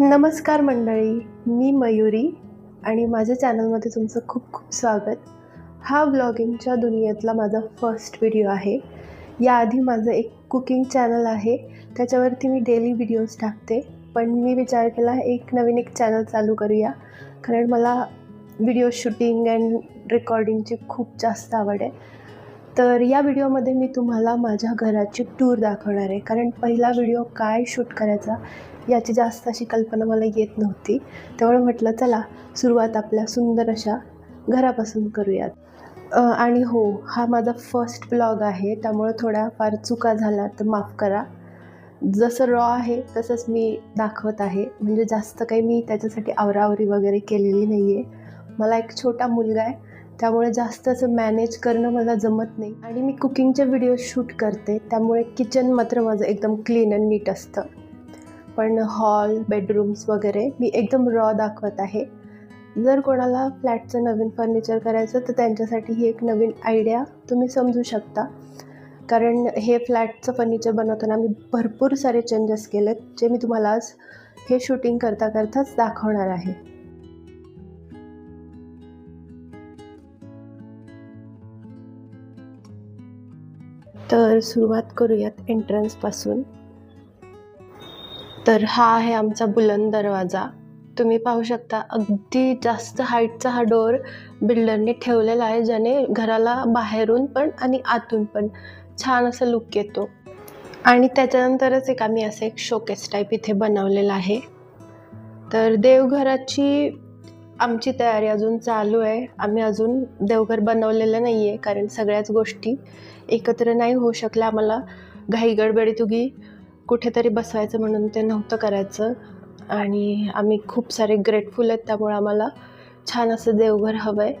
नमस्कार मंडळी मी मयुरी आणि माझ्या चॅनलमध्ये तुमचं खूप खूप स्वागत. हा व्लॉगिंगच्या दुनियेतला माझा फर्स्ट व्हिडिओ आहे. याआधी माझं एक कुकिंग चॅनल आहे. त्याच्यावरती मी डेली व्हिडिओज टाकते. पण मी विचार केला एक नवीन एक चॅनल चालू करूया. कारण मला व्हिडिओ शूटिंग अँड रेकॉर्डिंगची खूप जास्त आवड आहे. तर या व्हिडिओमध्ये मी तुम्हाला माझ्या घराची टूर दाखवणार आहे. कारण पहिला व्हिडिओ काय शूट करायचा याची जास्त अशी कल्पना मला येत नव्हती. त्यामुळे म्हटलं चला सुरुवात आपल्या सुंदर अशा घरापासून करूयात. आणि हो हा माझा फर्स्ट ब्लॉग आहे. त्यामुळं थोड्याफार चुका झाला तर माफ करा. जसं रॉ आहे तसंच मी दाखवत आहे. म्हणजे जास्त काही मी त्याच्यासाठी आवरावरी वगैरे केलेली नाही आहे मला एक छोटा मुलगा आहे. त्यामुळे जास्त असं मॅनेज करणं मला जमत नाही. आणि मी कुकिंगचे व्हिडिओ शूट करते. त्यामुळे किचन मात्र माझं एकदम क्लीन अँड नीट असतं. पण हॉल बेडरूम्स वगैरे मी एकदम रॉ दाखवत आहे. जर कोणाला फ्लॅटचं नवीन फर्निचर करायचं तर त्यांच्यासाठी ही एक नवीन आयडिया तुम्ही समजू शकता. कारण हे फ्लॅटचं फर्निचर बनवताना मी भरपूर सारे चेंजेस केलेत जे मी तुम्हाला आज हे शूटिंग करता करताच दाखवणार आहे. तर सुरुवात करूयात एंट्रन्सपासून तर हा आहे आमचा बुलंद दरवाजा. तुम्ही पाहू शकता अगदी जास्त हाईटचा हा डोअर बिल्डरने ठेवलेला आहे ज्याने घराला बाहेरून पण आणि आतून पण छान असं लुक येतो. आणि त्याच्यानंतरच एक आम्ही असं एक शोकेस टाईप इथे बनवलेला आहे. तर देवघराची आमची तयारी अजून चालू आहे. आम्ही अजून देवघर बनवलेलं नाही आहे कारण सगळ्याच गोष्टी एकत्र नाही होऊ शकल्या आम्हाला. घाई गडबडीतुगी कुठेतरी बसवायचं म्हणून ते नव्हतं करायचं. आणि आम्ही खूप सारे ग्रेटफुल आहेत त्यामुळे आम्हाला छान असं देवघर हवं आहे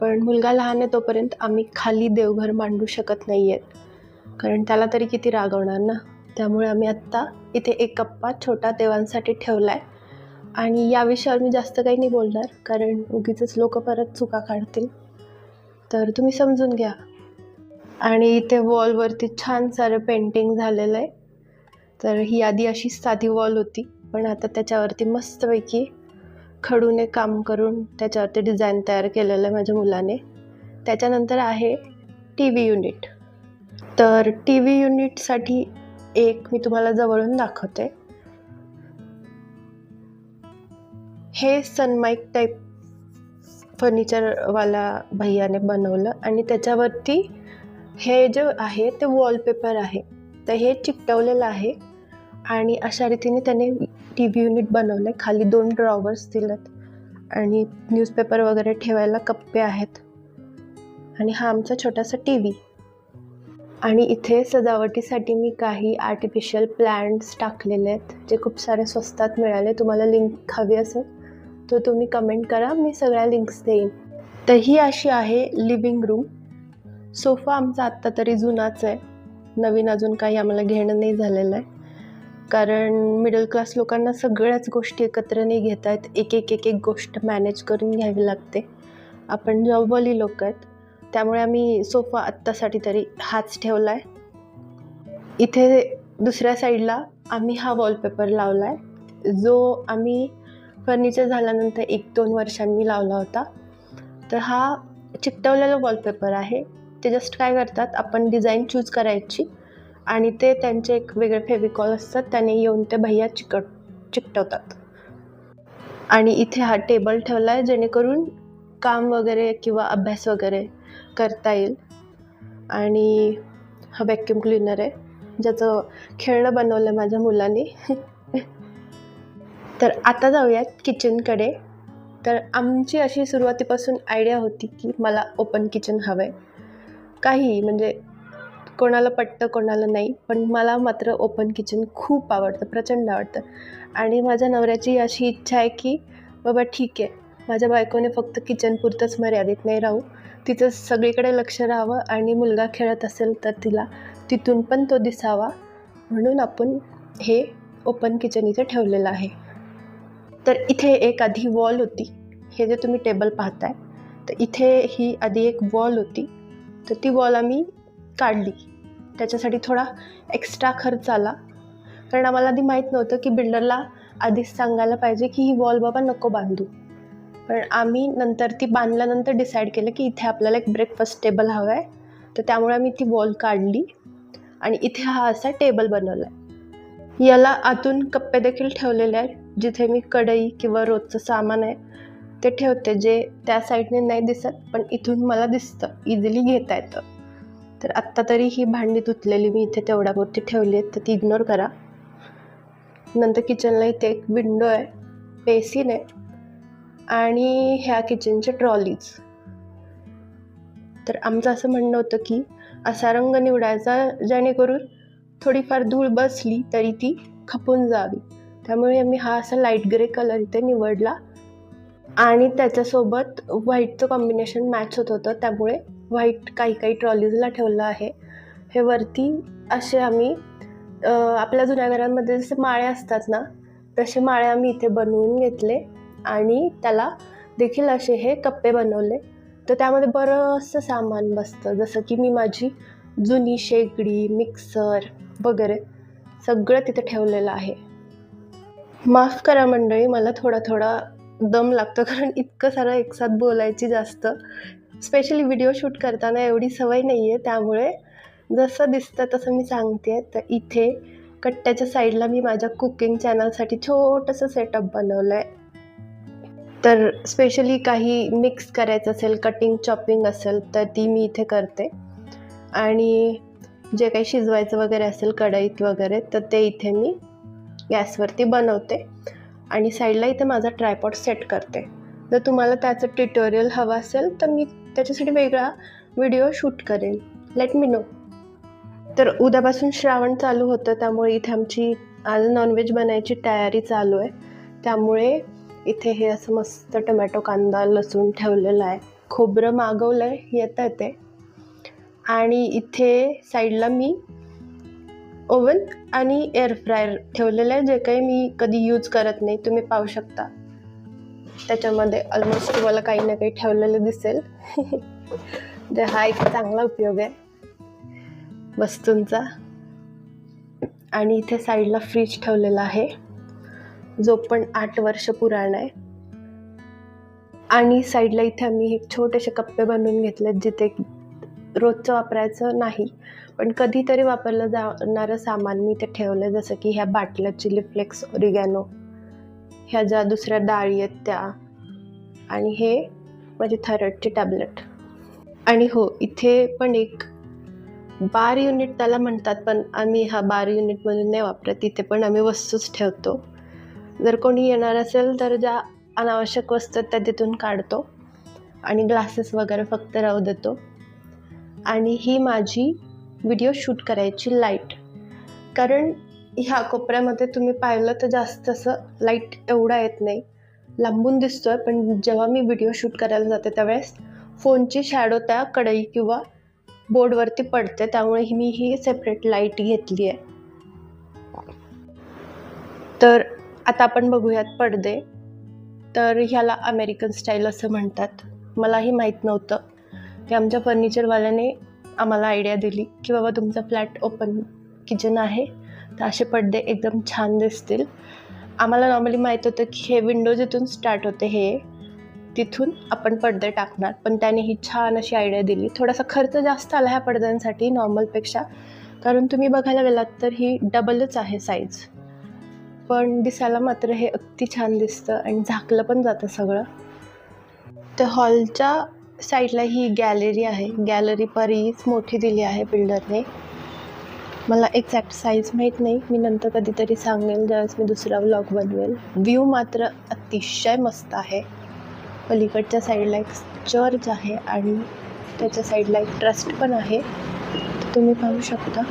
पण मुलगा लहान आहे तोपर्यंत आम्ही खाली देवघर मांडू शकत नाही आहेत कारण त्याला तरी किती रागवणार ना? त्यामुळे आम्ही आत्ता इथे एक कप्पा छोटा देवांसाठी ठेवला आहे आणि या विषयावर मी जास्त काही नाही बोलणार कारण उगीच लोक परत चुका काढतील. तर तुम्ही समजून घ्या. आणि इथे वॉलवरती छान सारं पेंटिंग झालेलं आहे. तर ही आधी अशी साधी वॉल होती. पण आता त्याच्यावरती मस्तपैकी खडूने काम करून त्याच्यावरती डिझाईन तयार केलेलं आहे माझ्या मुलाने. त्याच्यानंतर आहे टी व्ही युनिट तर टी व्ही युनिटसाठी एक मी तुम्हाला जवळून दाखवते. हे सनमाईक टाईप फर्निचरवाला भैयाने बनवलं आणि त्याच्यावरती हे जे आहे ते वॉलपेपर आहे. तर हे चिकटवलेलं आहे. आणि अशा रीतीने त्याने टी व्ही युनिट बनवलं आहे खाली दोन ड्रॉवर्स दिलेत आणि न्यूजपेपर वगैरे ठेवायला कप्पे आहेत. आणि हा आमचा छोटासा टी व्ही आणि इथे सजावटीसाठी मी काही आर्टिफिशियल प्लॅन्ट्स टाकलेले आहेत जे खूप सारे स्वस्तात मिळाले. तुम्हाला लिंक हवी असेल तर तुम्ही कमेंट करा. मी सगळ्या लिंक्स देईन. तर ही अशी आहे लिव्हिंग रूम सोफा आमचा आत्ता तरी जुनाच आहे. नवीन अजून काही आम्हाला घेणं नाही झालेलं आहे. कारण मिडल क्लास लोकांना सगळ्याच गोष्टी एकत्र नाही घेता येत एक एक एक एक गोष्ट मॅनेज करून घ्यावी लागते. आपण जॉबवाली लोक आहेत. त्यामुळे आम्ही सोफा आत्तासाठी तरी हाच ठेवला आहे इथे दुसऱ्या साईडला आम्ही हा वॉलपेपर लावला आहे जो आम्ही फर्निचर झाल्यानंतर एक दोन वर्षांनी लावला होता. तर हा चिकटवलेला वॉलपेपर आहे. ते जस्ट काय करतात? आपण डिझाईन चूज करायची. आणि ते त्यांचे एक वेगळे फेविकॉल असतात त्याने येऊन ते भैया चिकट चिकटवतात. आणि इथे हा टेबल ठेवला आहे जेणेकरून काम वगैरे किंवा अभ्यास वगैरे करता येईल. आणि हा व्हॅक्युम क्लिनर आहे ज्याचं खेळणं बनवलं आहे माझ्या मुलांनी. तर आता जाऊयात किचनकडे तर आमची अशी सुरुवातीपासून आयडिया होती की मला ओपन किचन हवं आहे काही म्हणजे कोणाला पटतं कोणाला नाही. पण मला मात्र ओपन किचन खूप आवडतं प्रचंड आवडतं. आणि माझ्या नवऱ्याची अशी इच्छा आहे की बाबा ठीक आहे. माझ्या बायकोने फक्त किचनपुरतंच मर्यादित नाही राहू. तिचं सगळीकडे लक्ष राहावं आणि मुलगा खेळत असेल तर तिला तिथून पण तो दिसावा. म्हणून आपण हे ओपन किचन इथे ठेवलेलं आहे. तर इथे एक आधी वॉल होती. हे जे तुम्ही टेबल पाहताय तर इथे ही आधी एक वॉल होती. तर ती वॉल आम्ही काढली. त्याच्यासाठी थोडा एक्स्ट्रा खर्च आला. कारण आम्हाला आधी माहीत नव्हतं की बिल्डरला आधीच सांगायला पाहिजे की ही वॉल बाबा नको बांधू. पण आम्ही नंतर ती बांधल्यानंतर डिसाईड केलं की इथे आपल्याला एक ब्रेकफास्ट टेबल हवा आहे तर त्यामुळे आम्ही ती वॉल काढली आणि इथे हा असा टेबल बनवला आहे याला आतून कप्पे देखील ठेवलेले आहेत. जिथे मी कढई किंवा रोजचं सामान आहे ते ठेवते जे त्या साईडने नाही दिसत पण इथून मला दिसतं. इझिली घेता येतं. तर आत्ता तरी ही भांडी धुतलेली मी इथे तेवढ्यापुरती ठेवली आहेत तर ती इग्नोर करा. नंतर किचनला इथे एक विंडो आहे बेसिन आहे आणि ह्या किचनच्या ट्रॉलीज तर आमचं असं म्हणणं होतं की असा रंग निवडायचा जेणेकरून थोडीफार धूळ बसली तरी ती खपून जावी. त्यामुळे आम्ही हा असा लाइट ग्रे कलर इथे निवडला आणि त्याच्यासोबत व्हाईटचं कॉम्बिनेशन मॅच होत होतं त्यामुळे व्हाईट काही काही ट्रॉलीजला ठेवलं आहे. हे वरती असे आम्ही आपल्या जुन्या घरांमध्ये जसे माळे असतात ना तसे माळे आम्ही इथे बनवून घेतले आणि त्याला देखील असे हे कप्पे बनवले. तर त्यामध्ये बरंचसं सामान बसतं जसं की मी माझी जुनी शेगडी मिक्सर वगैरे सगळं तिथे ठेवलेलं आहे. माफ करा मंडळी मला थोडा थोडा दम लागतो कारण इतकं सारं एकसाथ बोलायची जास्त स्पेशली व्हिडिओ शूट करताना एवढी सवय नाही आहे त्यामुळे जसं दिसतं तसं मी सांगते तर इथे कट्ट्याच्या साईडला मी माझ्या कुकिंग चॅनलसाठी छोटंसं सेटअप बनवलं आहे तर स्पेशली काही मिक्स करायचं असेल कटिंग चॉपिंग असेल तर ती मी इथे करते. आणि जे काही शिजवायचं वगैरे असेल कढईत वगैरे तर ते इथे मी गॅसवरती बनवते. आणि साईडला इथे माझा ट्रायपॉड सेट करते. जर तुम्हाला त्याचं ट्युटोरियल हवं असेल तर मी त्याच्यासाठी वेगळा व्हिडिओ शूट करेन. लेट मी नो तर उद्यापासून श्रावण चालू होतं त्यामुळे इथे आमची आज नॉनव्हेज बनायची तयारी चालू आहे. त्यामुळे इथे हे असं मस्त टोमॅटो कांदा लसूण ठेवलेलं आहे. खोबरं मागवलं आहे येतं ते. आणि इथे साईडला मी ओव्हन आणि एअर फ्रायर ठेवलेलं आहे जे काही मी कधी यूज करत नाही तुम्ही पाहू शकता. त्याच्यामध्ये ऑलमोस्ट तुम्हाला काही ना काही ठेवलेलं दिसेल. तर हा एक चांगला उपयोग आहे. वस्तूंचा. आणि इथे साईडला फ्रीज ठेवलेला आहे. जो पण आठ वर्ष पुराण आहे. आणि साईडला इथे आम्ही एक छोटेसे कप्पे बनवून घेतलेत जिथे रोजचं वापरायचं नाही. पण कधीतरी वापरलं जाणारं सामान मी इथे ठेवलं जसं की ह्या बाटल्या चिली फ्लेक्स ओरिगॅनो ह्या ज्या दुसऱ्या डाळी आहेत त्या. आणि हे माझे थायरॉईडचे टॅबलेट आणि हो इथे पण एक बार युनिट त्याला म्हणतात पण आम्ही हा बार युनिटमधून नाही वापरत. तिथे पण आम्ही वस्तूच ठेवतो. जर कोणी येणार असेल तर ज्या अनावश्यक वस्तू आहेत त्या तिथून काढतो. आणि ग्लासेस वगैरे फक्त राहू देतो. आणि ही माझी व्हिडिओ शूट करायची लाइट कारण ह्या कोपऱ्यामध्ये तुम्ही पाहिलं तर जास्त असं लाइट एवढा येत नाही. लांबून दिसतोय पण जेव्हा मी व्हिडिओ शूट करायला जाते त्यावेळेस फोनची शॅडो त्या कढई किंवा बोर्डवरती पडते त्यामुळे मी ही सेपरेट लाइट घेतली आहे. तर आता आपण बघूयात पडदे. तर ह्याला अमेरिकन स्टाईल असं म्हणतात. मलाही माहीत नव्हतं. ते आमच्या फर्निचरवाल्याने आम्हाला आयडिया दिली की बाबा तुमचा फ्लॅट ओपन किचन आहे. तर असे पडदे एकदम छान दिसतील. आम्हाला नॉर्मली माहीत होतं की हे विंडो जिथून स्टार्ट होते हे तिथून आपण पडदे टाकणार. पण त्याने ही छान अशी आयडिया दिली. थोडासा खर्च जास्त आला ह्या पडद्यांसाठी नॉर्मलपेक्षा कारण तुम्ही बघायला गेलात तर ही डबलच आहे साईज पण दिसायला मात्र हे अगदी छान दिसतं आणि झाकलं पण जातं सगळं. तर हॉलच्या साईडला ही गॅलरी आहे. गॅलरी बरीच मोठी दिली आहे बिल्डरने मला एक्झॅक्ट साईज माहीत नाही. मी नंतर कधीतरी सांगेल ज्यावेळेस मी दुसरा व्लॉग बनवेल. व्ह्यू मात्र अतिशय मस्त आहे. पलीकडच्या साईडला एक चर्च आहे आणि त्याच्या साईडला एक ट्रस्ट पण आहे. तुम्ही पाहू शकता.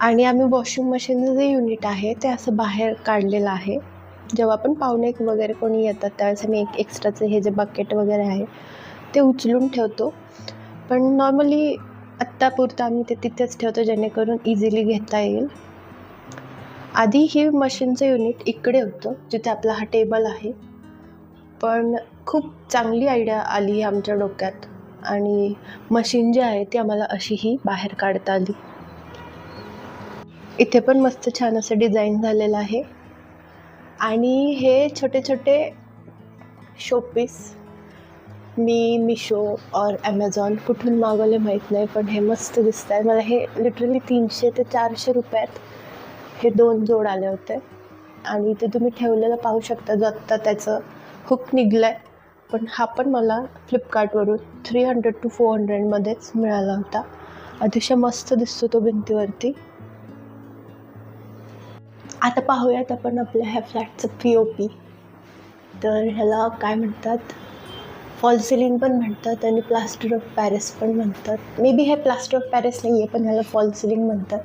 आणि आम्ही वॉशिंग मशीनचं जे युनिट आहे ते असं बाहेर काढलेलं आहे. जेव्हा पण पाहुणे वगैरे कोणी येतात त्यावेळेस आम्ही एक एक्स्ट्राचं हे जे बकेट वगैरे आहे ते उचलून ठेवतो. पण नॉर्मली आत्तापुरतं आम्ही ते तिथेच ठेवतो जेणेकरून इझिली घेता येईल. आधी ही मशीनचं युनिट इकडे होतं जिथे आपला हा टेबल आहे. पण खूप चांगली आयडिया आली आमच्या डोक्यात. आणि मशीन जी आहे ती आम्हाला अशीही बाहेर काढता आली. इथे पण मस्त छान असं डिझाईन झालेलं आहे. आणि हे छोटे छोटे शोपीस मी मिशो और ॲमेझॉन कुठून मागवले माहीत नाही पण हे मस्त दिसत आहे मला हे लिटरली तीनशे ते चारशे रुपयात हे दोन जोड आले होते. आणि ते तुम्ही ठेवलेलं पाहू शकता जो आत्ता त्याचं हुक निघलं आहे पण हा पण मला फ्लिपकार्टवरून थ्री हंड्रेड टू फोर हंड्रेडमध्येच मिळाला होता. अतिशय मस्त दिसतो तो भिंतीवरती. आता पाहूयात आपण आपल्या ह्या फ्लॅटचं पी ओ पी तर ह्याला काय म्हणतात? फॉल सिलिंग पण म्हणतात आणि प्लास्टर ऑफ पॅरिस पण म्हणतात. मे बी हे प्लास्टर ऑफ पॅरिस नाही आहे पण ह्याला फॉल सिलिंग म्हणतात.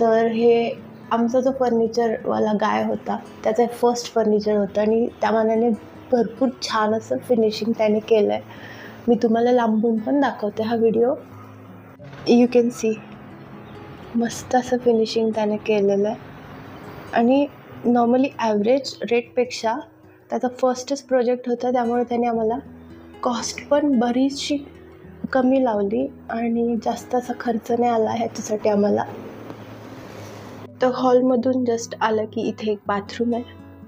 तर हे आमचा जो फर्निचरवाला गाय होता त्याचं फर्स्ट फर्निचर होतं आणि त्या मानाने भरपूर छान असं फिनिशिंग त्याने केलं आहे मी तुम्हाला लांबून पण दाखवते हा व्हिडिओ यू कॅन सी मस्त असं फिनिशिंग त्याने केलेलं आहे. आणि नॉर्मली ॲव्हरेज रेटपेक्षा त्याचा फर्स्टच प्रोजेक्ट होता त्यामुळे त्याने आम्हाला कॉस्ट पण बरीचशी कमी लावली आणि जास्त असा खर्च नाही आला ह्याच्यासाठी आम्हाला. तर हॉलमधून जस्ट आलं की इथे एक बाथरूम आहे.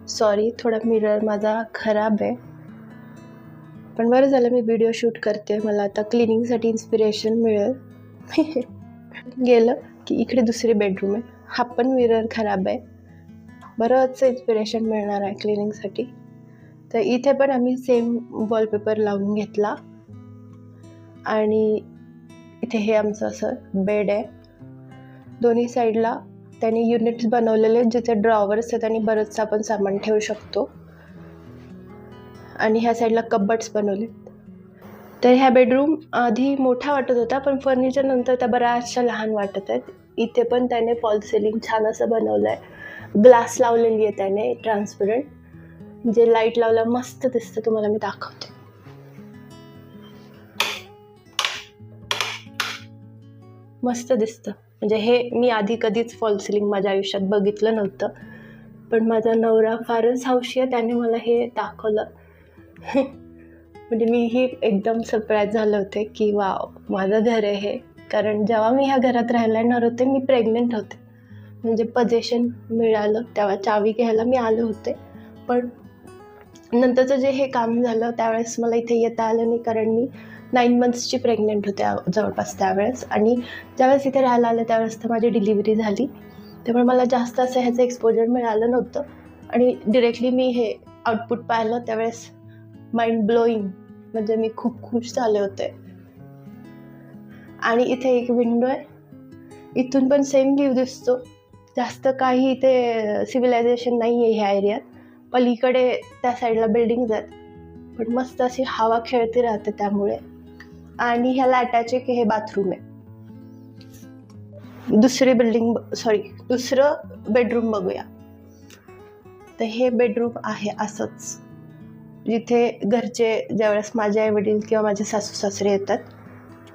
सॉरी थोडा मिरर माझा खराब आहे. पण बरं झालं मी व्हिडिओ शूट करते. मला आता क्लिनिंगसाठी इन्स्पिरेशन मिळेल. गेलं की इकडे दुसरी बेडरूम आहे. हा पण मिरर खराब आहे. बरंच इन्स्पिरेशन मिळणार आहे क्लिनिंगसाठी तर इथे पण आम्ही सेम वॉलपेपर लावून घेतला. आणि इथे हे आमचं असं बेड आहे. दोन्ही साईडला त्यांनी युनिट्स बनवलेले आहेत जिथे ड्रॉवर्स आहेत आणि बरंचसं आपण सामान ठेवू शकतो. आणि ह्या साईडला कबर्ड्स बनवले तर ह्या बेडरूम आधी मोठा वाटत होता पण फर्निचर नंतर त्या बऱ्याचशा लहान वाटत आहेत. इथे पण त्याने फॉल सिलिंग छान असं बनवलं आहे ग्लास लावलेली आहे त्याने ट्रान्सपरंट जे लाइट लावला मस्त दिसतं तुम्हाला मी दाखवते. मस्त दिसतं. म्हणजे हे मी आधी कधीच फॉल सिलिंग माझ्या आयुष्यात बघितलं नव्हतं. पण माझा नवरा फारच हौशी आहे त्याने मला हे दाखवलं. म्हणजे मीही एकदम सरप्राईज झाले होते की वा माझं घर आहे हे. कारण जेव्हा मी ह्या घरात राहायला येणार होते मी प्रेग्नेंट होते. म्हणजे पजेशन मिळालं तेव्हा चावी घ्यायला मी आले होते. पण नंतरचं जे हे काम झालं त्यावेळेस मला इथे येता आलं नाही कारण मी नाईन मंथ्सची प्रेग्नंट होते जवळपास त्यावेळेस. आणि ज्यावेळेस इथे राहायला आलं त्यावेळेस तर माझी डिलिव्हरी झाली. त्यामुळे मला जास्त असं ह्याचं एक्सपोजर मिळालं नव्हतं. आणि डिरेक्टली मी हे आउटपुट पाहिलं त्यावेळेस माइंड ब्लोईंग म्हणजे मी खूप खुश झाले होते. आणि इथे एक विंडो आहे. इथून पण सेम व्ह्यू दिसतो. जास्त काही इथे सिव्हिलायझेशन नाही आहे ह्या एरियात पलीकडे त्या साईडला बिल्डिंग्ज आहेत पण मस्त अशी हवा खेळती राहते त्यामुळे. आणि ह्याला अटॅच आहे की हे बाथरूम आहे. दुसरी बिल्डिंग सॉरी दुसरं बेडरूम बघूया. तर हे बेडरूम आहे असंच. जिथे घरचे ज्यावेळेस माझे आई वडील किंवा माझे सासू सासरे येतात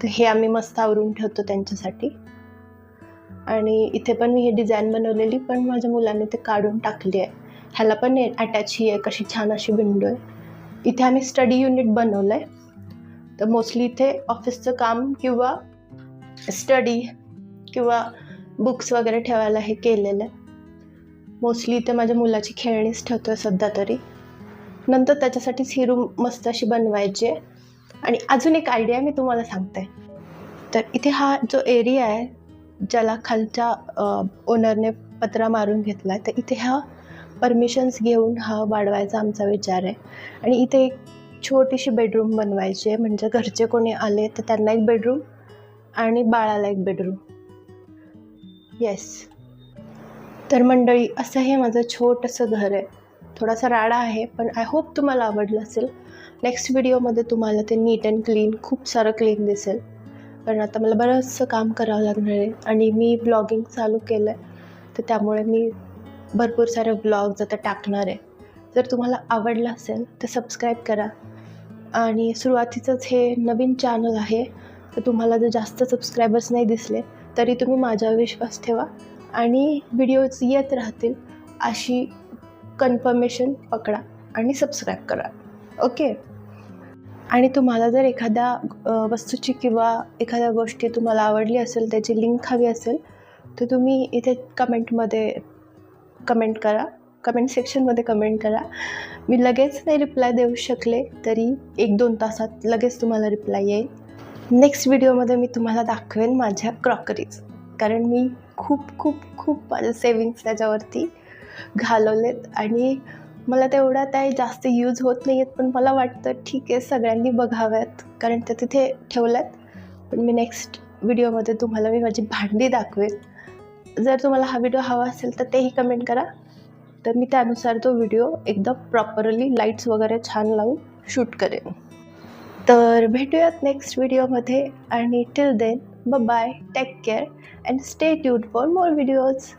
तर हे आम्ही मस्त आवरून ठेवतो त्यांच्यासाठी. आणि इथे पण मी हे डिझाईन बनवलेली पण माझ्या मुलांनी ते काढून टाकली आहे. ह्याला पण अटॅच ही आहे कशी छान अशी विंडो आहे. इथे आम्ही स्टडी युनिट बनवलं आहे तर मोस्टली इथे ऑफिसचं काम किंवा स्टडी किंवा बुक्स वगैरे ठेवायला हे केलेलं आहे. मोस्टली इथे माझ्या मुलाची खेळणीच ठेवतो आहे सध्या तरी. नंतर त्याच्यासाठीच ही रूम मस्त अशी बनवायची आहे. आणि अजून एक आयडिया मी तुम्हाला सांगते. तर इथे हा जो एरिया आहे ज्याला खालच्या ओनरने पत्रा मारून घेतला आहे तर इथे हा परमिशन्स घेऊन हा वाढवायचा आमचा विचार आहे. आणि इथे एक छोटीशी बेडरूम बनवायची आहे. म्हणजे घरचे कोणी आले तर त्यांना एक बेडरूम आणि बाळाला एक बेडरूम येस तर मंडळी असं हे माझं छोटंसं घर आहे. थोडासा राडा आहे पण आय होप तुम्हाला आवडलं असेल. नेक्स्ट व्हिडिओमध्ये तुम्हाला ते नीट अँड क्लीन खूप सारं क्लीन दिसेल. कारण आता मला बरंचसं काम करावं लागणार आहे. आणि मी ब्लॉगिंग चालू केलं आहे तर त्यामुळे मी भरपूर सारे ब्लॉग्स आता टाकणार आहे. जर तुम्हाला आवडलं असेल तर सबस्क्राईब करा. आणि सुरुवातीचंच हे नवीन चॅनल आहे तर तुम्हाला जर जास्त सबस्क्रायबर्स नाही दिसले तरी तुम्ही माझ्यावर विश्वास ठेवा. आणि व्हिडिओज येत राहतील अशी कन्फर्मेशन पकडा आणि सबस्क्राईब करा. ओके आणि तुम्हाला जर एखाद्या वस्तूची किंवा एखाद्या गोष्टी तुम्हाला आवडली असेल त्याची लिंक हवी असेल तर तुम्ही इथे कमेंटमध्ये कमेंट करा. कमेंट सेक्शनमध्ये कमेंट करा. मी लगेच नाही रिप्लाय देऊ शकले तरी एक दोन तासात लगेच तुम्हाला रिप्लाय येईल. नेक्स्ट व्हिडिओमध्ये मी तुम्हाला दाखवेन माझ्या क्रॉकरीज कारण मी खूप खूप खूप माझे सेविंग्स त्याच्यावरती घालवलेत. आणि मला तेवढा त्या जास्त यूज होत नाही आहेत पण मला वाटतं ठीक आहे सगळ्यांनी बघाव्यात. कारण त्या तिथे ठेवल्यात. पण मी नेक्स्ट व्हिडिओमध्ये तुम्हाला मी माझी भांडी दाखवेन. जर तुम्हाला हा व्हिडिओ हवा असेल तर तेही कमेंट करा. तर मी त्यानुसार तो व्हिडिओ एकदम प्रॉपरली लाईट्स वगैरे छान लावून शूट करेन. तर भेटूयात नेक्स्ट व्हिडिओमध्ये आणि टिल देन ब bye take care and stay ट्यूड for more videos